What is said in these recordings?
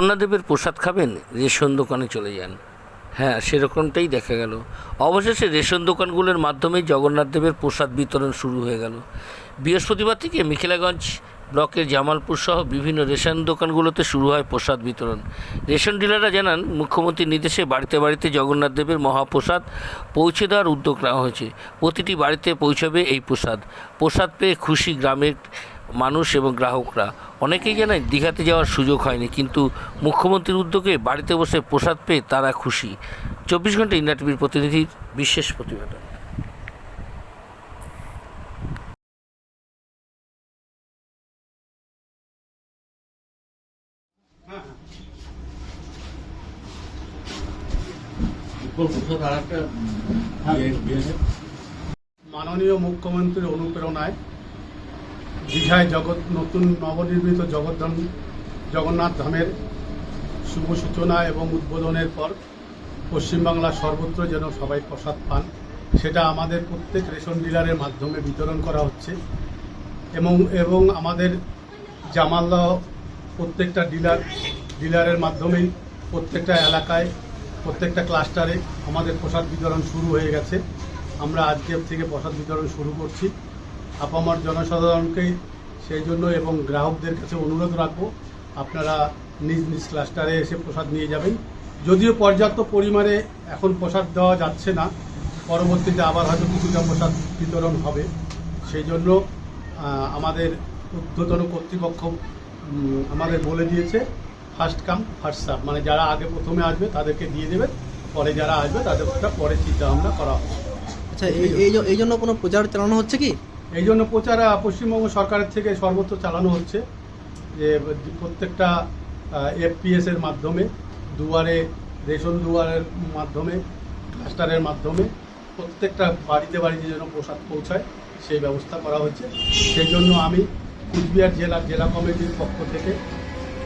জগন্নাথদেবের প্রসাদ খাবেন, রেশন দোকানে চলে যান। হ্যাঁ সেরকমটাই দেখা গেল। অবশেষে রেশন দোকানগুলোর মাধ্যমেই জগন্নাথদেবের প্রসাদ বিতরণ শুরু হয়ে গেল। বৃহস্পতিবার থেকে মিখিলাগঞ্জ ব্লকের জামালপুর সহ বিভিন্ন রেশন দোকানগুলোতে শুরু হয় প্রসাদ বিতরণ। রেশন ডিলাররা জানান, মুখ্যমন্ত্রীর নির্দেশে বাড়িতে বাড়িতে জগন্নাথদেবের মহাপ্রসাদ পৌঁছে দেওয়ার উদ্যোগ নেওয়া হয়েছে। প্রতিটি বাড়িতে পৌঁছাবে এই প্রসাদ। প্রসাদ পেয়ে খুশি গ্রামের মানুষ এবং গ্রাহকরা। অনেকেই জানায় দীঘাতে যাওয়ার সুযোগ হয়নি কিন্তু মুখ্যমন্ত্রীর উদ্যোগে বাড়িতে বসে প্রসাদ পেয়ে তারা খুশি। চব্বিশ ঘণ্টা ইন্ডিয়া টিভির প্রতিনিধির বিশেষ প্রতিবেদন। মাননীয় মুখ্যমন্ত্রীর অনুপ্রেরণায় দীঘায় জগৎ, নতুন নবনির্মিত জগদ্ধাম, জগন্নাথ ধামের শুভ সূচনা এবং উদ্বোধনের পর পশ্চিমবাংলার সর্বত্র যেন সবাই প্রসাদ পান, সেটা আমাদের প্রত্যেক রেশন ডিলারের মাধ্যমে বিতরণ করা হচ্ছে। এবং এবং আমাদের জামালদহ প্রত্যেকটা ডিলার, ডিলারের মাধ্যমেই প্রত্যেকটা এলাকায়, প্রত্যেকটা ক্লাস্টারে আমাদের প্রসাদ বিতরণ শুরু হয়ে গেছে। আমরা আজকের থেকে প্রসাদ বিতরণ শুরু করছি। আপামর জনসাধারণকে সেই জন্য এবং গ্রাহকদের কাছে অনুরোধ রাখব, আপনারা নিজ নিজ ক্লাস্টারে এসে প্রসাদ নিয়ে যাবেন। যদিও পর্যাপ্ত পরিমাণে এখন প্রসাদ দেওয়া যাচ্ছে না, পরবর্তীতে আবার হয়তো কিছুটা প্রসাদ বিতরণ হবে। সেই জন্য আমাদের ঊর্ধ্বতন কর্তৃপক্ষ আমাদের বলে দিয়েছে ফার্স্ট কাম ফার্স্ট সার্ভ মানে যারা আগে প্রথমে আসবে, তাদেরকে দিয়ে দেবে পরে যারা আসবে তাদেরটা পরে চিন্তা ভাবনা করা হবে। আচ্ছা এই জন্য কোনো প্রচার চালানো হচ্ছে কি? এই জন্য প্রচার পশ্চিমবঙ্গ সরকারের থেকে সর্বত্র চালানো হচ্ছে যে প্রত্যেকটা এফপিএস এর মাধ্যমে, দুয়ারে, রেশন দুয়ারের মাধ্যমে ক্লাস্টারের মাধ্যমে প্রত্যেকটা বাড়িতে বাড়িতে যেন প্রসাদ পৌঁছায়, সেই ব্যবস্থা করা হচ্ছে। সেই জন্য আমি কুচবিহার জেলা জেলা কমিটির পক্ষ থেকে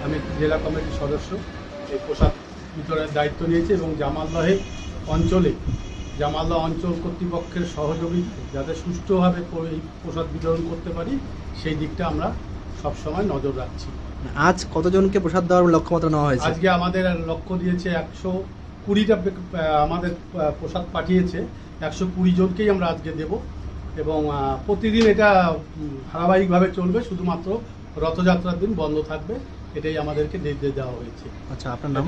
আমি জেলা কমিটির সদস্য এই প্রসাদ বিতরণের দায়িত্ব নিয়েছি এবং জামালদহে অঞ্চলে জামালদহ অঞ্চল কর্তৃপক্ষের সহযোগিতা যাতে সুষ্ঠুভাবে এই প্রসাদ বিতরণ করতে পারি সেই দিকটা আমরা সবসময় নজর রাখছি। আজ কতজনকে প্রসাদ দেওয়ার লক্ষ্যমাত্রা নেওয়া হয়েছে? আজকে আমাদের লক্ষ্য দিয়েছে একশো কুড়িটা আমাদের প্রসাদ পাঠিয়েছে। একশো কুড়ি জনকেই আমরা আজকে দেব এবং প্রতিদিন এটা ধারাবাহিকভাবে চলবে শুধুমাত্র রথযাত্রার দিন বন্ধ থাকবে এটাই আমাদেরকে নির্দেশ দেওয়া হয়েছে। আচ্ছা আপনার নাম?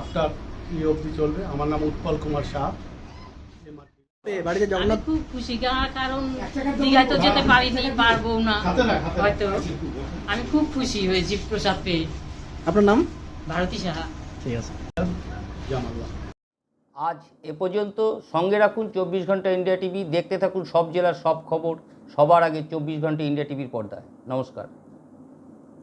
আফটার ই অবধি চলবে। আমার নাম উৎপল কুমার শাহ বাড়িতে জগন্নাথ খুব খুশি কারণ- দীঘায় তো যেতে পারিনি পারব না। হয়তো। আমি খুব খুশি হয়েছি প্রসাদ পেয়ে। আপনার নাম? ভারতী সাহা। ঠিক আছে। আজ এ পর্যন্ত সঙ্গে রাখুন চব্বিশ ঘণ্টা ইন্ডিয়া টিভি। দেখতে থাকুন সব জেলার সব খবর। সবার আগে চব্বিশ ঘণ্টা ইন্ডিয়া টিভির পর্দায়। নমস্কার।